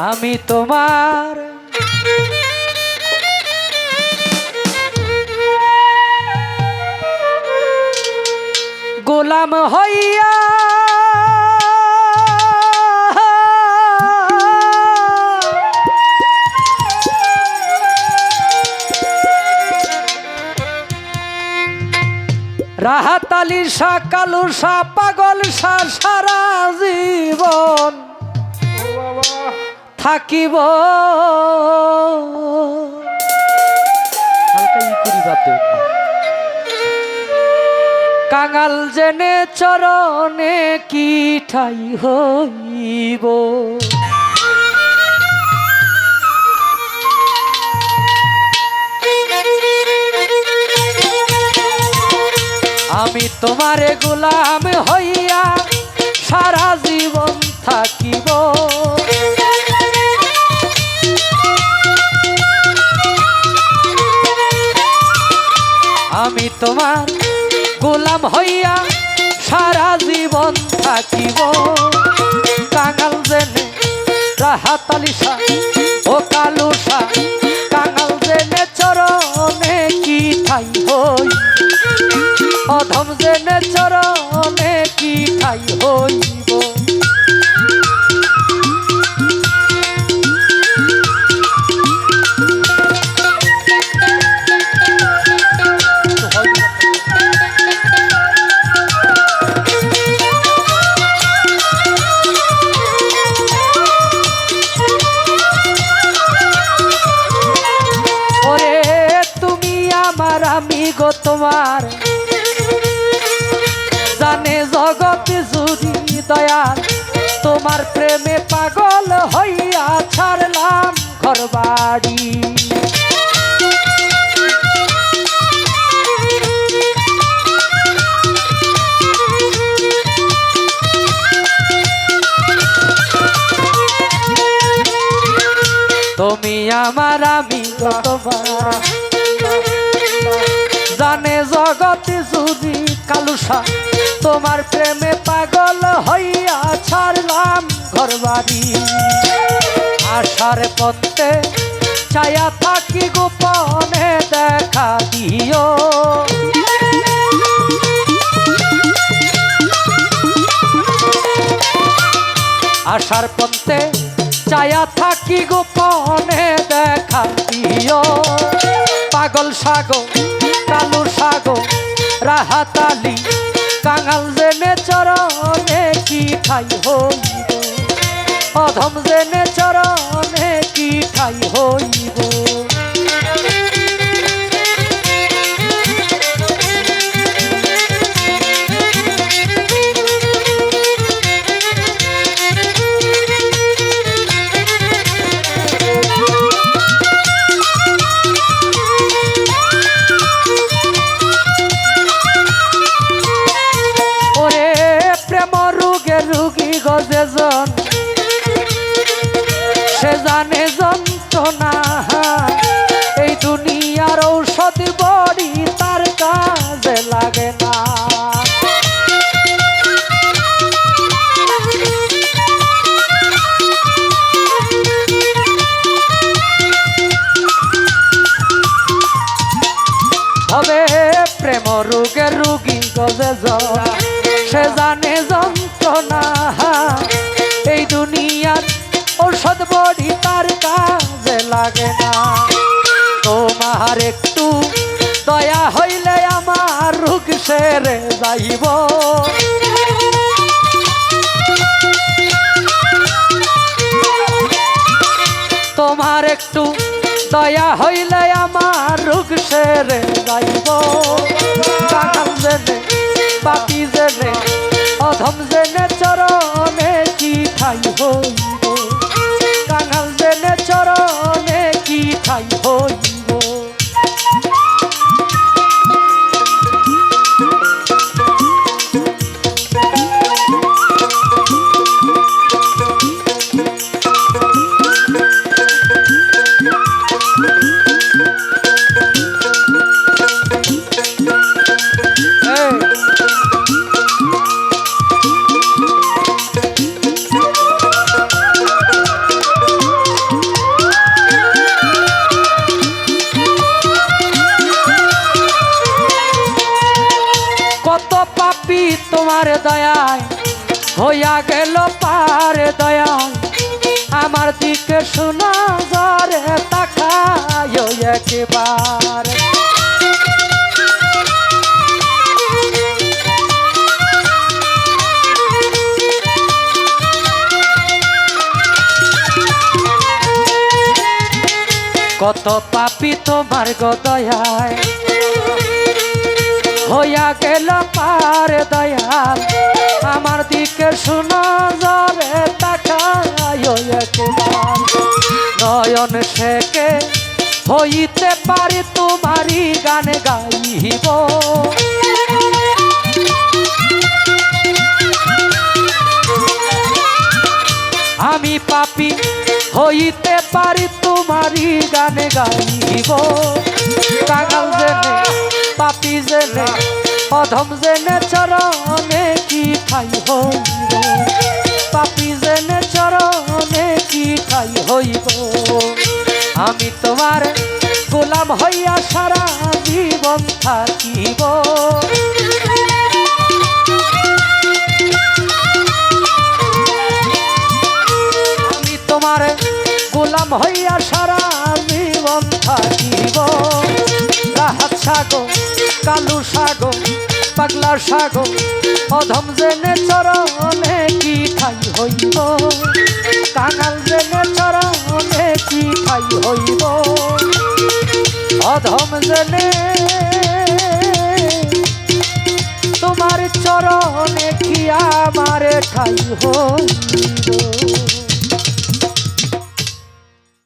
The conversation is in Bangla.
আমি তোমার গোলাম হইয়া রাহাত আলী শাহ কালু শাহ পাগল শাহ সারা জীবন থাকিব। কাঙাল জেনে চরণে কি ঠাই হইব। আমি তোমারে গোলাম হইয়া সারা জীবন থাকিব। আমি তোমার গোলাম হইয়া সারা জীবন থাকিব। কাঙাল জেনে রাহাতালিসা ও কালুসা তোমার প্রেমে পাগল হইয়া ছাড়লাম ঘর বাড়ি তুমি আমার আমি জানে জগৎ যদি কালুসা তোমার প্রেমে পাগল হইয়া ছাড়লাম ঘর বাড়ি আশার পথে ছায়া থাকি গোপনে দেখা দিও। আশার পথে ছায়া থাকি গোপনে দেখা দিও। পাগল সাগো, কালু সাগো রাহাতালি কাঙাল জেনে চরণে কি ঠাই হইব? অধম জেনে চরণে কি ঠাই হইব? সে জানে যন্ত্রণা, এই দুনিয়ার ঔষধ বড়ি তার কাজে লাগে না। হবে প্রেম রোগের রুগী গজে সে জানে যন্ত্রণা, এই দুনিয়ার ঔষধ বড়ি লাগে না। তোমার একটু দয়া হইলে আমার রোগ সেরে যাইব। তোমার একটু দয়া হইলে আমার রোগ সেরে যাইব। কাকাল জেনে পাপি জেনে অধম জেনে চরণে কি ঠাই তোমার দয়ায় হইয়া গেল পার দয়ায়। আমার দিকে শোনা জরে তাকায় একবার। কত পাপি তোমার গদয়ায় হইয়া গেল পার দয়াল। আমার দিকে শুনো যাবে নয়ন শেখে হইতে পারি তোমারই গান গাইব। আমি পাপি হইতে পারি তোমারই গানে গাইব। কাঙাল জেনে জেনে অধম জেনে চরণে কি ঠাই হইব? পাপি জেনে চরণে কি ঠাই হইব? আমি তোমার গোলাম হইয়া সারা জীবন থাকিব। আমি তোমার গোলাম হইয়া সারা জীবন থাকিব। রাহাত সাগো কালু সাগো পাগলা সাগো অধম জেনে চরণে কি ঠাই হইব? কাঙাল জেনে চরণে কি ঠাই হইব? অধম জেনে তোমার চরণে কি আমার ঠাই হইব?